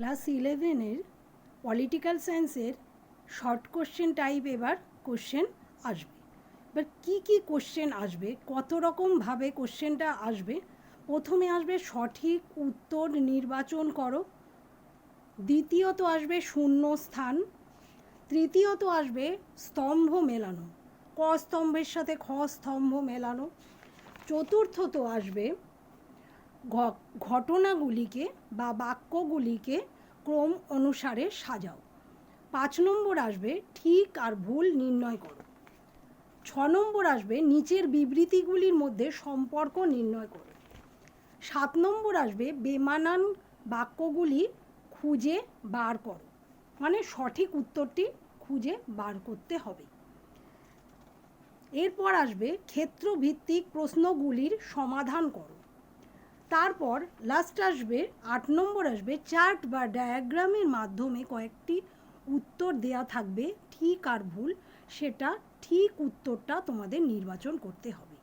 Class ইলেভেনের political সায়েন্সের short question type এবার কোশ্চেন আসবে। এবার কী কী কোশ্চেন আসবে, কত রকমভাবে কোশ্চেনটা আসবে, প্রথমে আসবে সঠিক উত্তর নির্বাচন করো, দ্বিতীয়ত আসবে শূন্য স্থান, তৃতীয়ত আসবে স্তম্ভ মেলানো, ক স্তম্ভের সাথে খ স্তম্ভ মেলানো, চতুর্থত আসবে ঘটনাগুলিকে বা বাক্যগুলিকে ক্রম অনুসারে সাজাও। পাঁচ নম্বর আসবে, ঠিক আর ভুল নির্ণয় করো। ছ নম্বর আসবে, নিচের বিবৃতিগুলির মধ্যে সম্পর্ক নির্ণয় করো। সাত নম্বর আসবে, বেমানান বাক্যগুলি খুঁজে বার করো। মানে সঠিক উত্তরটি খুঁজে বার করতে হবে। এরপর আসবে, ক্ষেত্রভিত্তিক প্রশ্নগুলির সমাধান করো। তারপর লাস্ট আসবে, আট নম্বর আসবে চার্ট বা ডায়াগ্রামের মাধ্যমে কয়েকটি উত্তর দেয়া থাকবে, ঠিক আর ভুল, সেটা ঠিক উত্তরটা তোমাদের নির্বাচন করতে হবে।